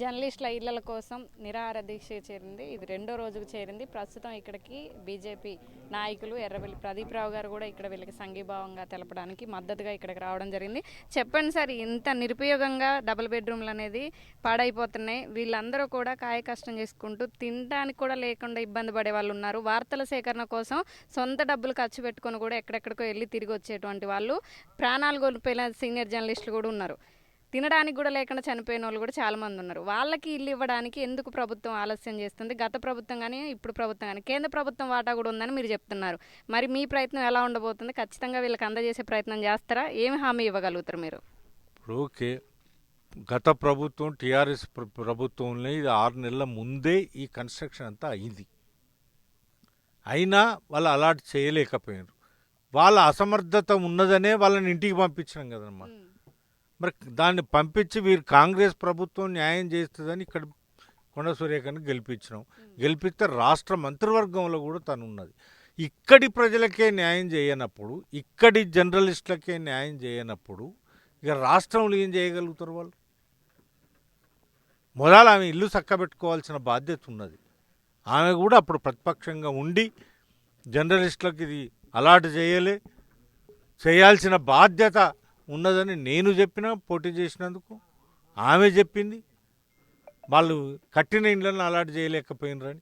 జర్నలిస్టుల ఇళ్ళ కోసం నిరాహార దీక్ష చేరింది. ఇది రెండో రోజుకు చేరింది. ప్రస్తుతం ఇక్కడికి బీజేపీ నాయకులు ఎర్రబెల్లి ప్రదీప్ రావు గారు కూడా ఇక్కడ వీళ్ళకి సంఘీభావంగా తెలపడానికి మద్దతుగా ఇక్కడికి రావడం జరిగింది. చెప్పండి సార్ ఇంత నిరుపయోగంగా డబుల్ బెడ్రూమ్లు అనేది పాడైపోతున్నాయి. వీళ్ళందరూ కూడా కాయ కష్టం చేసుకుంటూ తినడానికి కూడా లేకుండా ఇబ్బంది పడే వాళ్ళు ఉన్నారు. వార్తల సేకరణ కోసం సొంత డబ్బులు ఖర్చు పెట్టుకొని కూడా ఎక్కడెక్కడికో వెళ్ళి తిరిగి వచ్చేటువంటి వాళ్ళు. ప్రాణాలు కోల్పోయిన సీనియర్ జర్నలిస్టులు కూడా ఉన్నారు. తినడానికి కూడా లేకుండా చనిపోయిన వాళ్ళు కూడా చాలా మంది ఉన్నారు. వాళ్ళకి ఇల్లు ఇవ్వడానికి ఎందుకు ప్రభుత్వం ఆలస్యం చేస్తుంది? గత ప్రభుత్వం కానీ ఇప్పుడు ప్రభుత్వం కానీ కేంద్ర ప్రభుత్వం వాటా కూడా ఉందని మీరు చెప్తున్నారు. మరి మీ ప్రయత్నం ఎలా ఉండబోతుంది? ఖచ్చితంగా వీళ్ళకి అందజేసే ప్రయత్నం చేస్తారా? ఏమి హామీ ఇవ్వగలుగుతారు మీరు? ఓకే. గత ప్రభుత్వం టీఆర్ఎస్ ప్ర- ప్రభుత్వంలో ఇది ఆరు నెలల ముందే ఈ కన్స్ట్రక్షన్ అంతా అయింది. అయినా వాళ్ళు అలాట్ చేయలేకపోయారు వాళ్ళ అసమర్థత ఉన్నదనే వాళ్ళని ఇంటికి పంపించినాం కదమ్మా. మరి దాన్ని పంపించి వీరు కాంగ్రెస్ ప్రభుత్వం న్యాయం చేస్తుందని ఇక్కడ కొండ సూర్యకర్ని గెలిపించినాం. గెలిపిస్తే రాష్ట్ర మంత్రివర్గంలో కూడా తను ఉన్నది. ఇక్కడి ప్రజలకే న్యాయం చేయనప్పుడు ఇక్కడి జర్నలిస్టులకే న్యాయం చేయనప్పుడు ఇక రాష్ట్రంలో ఏం చేయగలుగుతారు వాళ్ళు? మొదలు ఆమె ఇల్లు చక్కబెట్టుకోవాల్సిన బాధ్యత ఉన్నది. ఆమె కూడా అప్పుడు ప్రతిపక్షంగా ఉండి జర్నలిస్టులకు ఇది అలాట్ చేయలే. చేయాల్సిన బాధ్యత ఉన్నదని నేను చెప్పిన పోటీ చేసినందుకు ఆమె చెప్పింది. వాళ్ళు కట్టిన ఇండ్లను అలాట్ చేయలేకపోయినరని.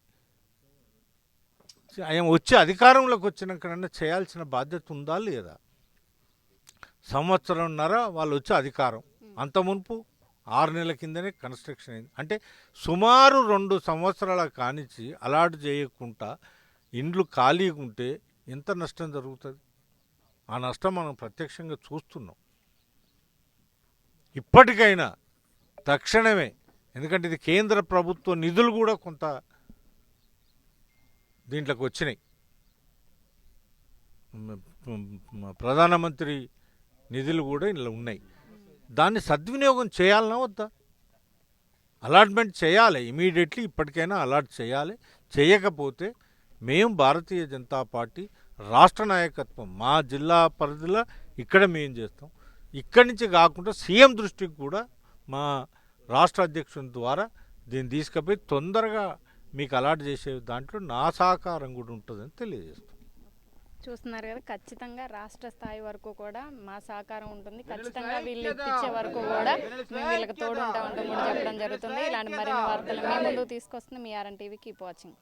ఆయన వచ్చి అధికారంలోకి వచ్చినాకనన్నా చేయాల్సిన బాధ్యత ఉందా లేదా? సంవత్సరంన్నర వాళ్ళు వచ్చి అధికారం. అంత మునుపు ఆరు నెలల కిందనే కన్స్ట్రక్షన్ అయింది. అంటే సుమారు రెండు సంవత్సరాల కానిచ్చి అలాట్ చేయకుండా ఇండ్లు ఖాళీగా ఉంటే ఎంత నష్టం జరుగుతుంది? ఆ నష్టం మనం ప్రత్యక్షంగా చూస్తున్నాం. ఇప్పటికైనా తక్షణమే ఎందుకంటే ఇది కేంద్ర ప్రభుత్వ నిధులు కూడా కొంత దీంట్లోకి వచ్చినాయి. ప్రధానమంత్రి నిధులు కూడా ఇలా ఉన్నాయి. దాన్ని సద్వినియోగం చేయాలన్నా వద్దా? అలాట్మెంట్ చేయాలి ఇమీడియట్లీ ఇప్పటికైనా అలాట్ చేయాలి. చేయకపోతే మేము భారతీయ జనతా పార్టీ రాష్ట్ర నాయకత్వం మా జిల్లా పరిధిలో ఇక్కడ మేము చేస్తాం. ఇక్కడి నుంచి కాకుండా సీఎం దృష్టికి కూడా మా రాష్ట్ర అధ్యక్షుని ద్వారా దీన్ని తీసుకుపోయి తొందరగా మీకు అలాట్ చేసే దాంట్లో నా సహకారం కూడా ఉంటుందని తెలియజేస్తాం. చూస్తున్నారు కదా ఖచ్చితంగా రాష్ట్ర స్థాయి వరకు కూడా మా సహకారం ఉంటుంది. ఖచ్చితంగా వీళ్ళు ఇప్పించే వరకు కూడా మేము వీళ్ళకి తోడు ఉంటామంటూ కూడా చెప్పడం జరుగుతుంది. ఇలాంటి మరిన్ని వార్తలు మీ ముందుకు తీసుకొస్తుంది మీ ఆర్ఎన్ టీవీ కీప్ వాచింగ్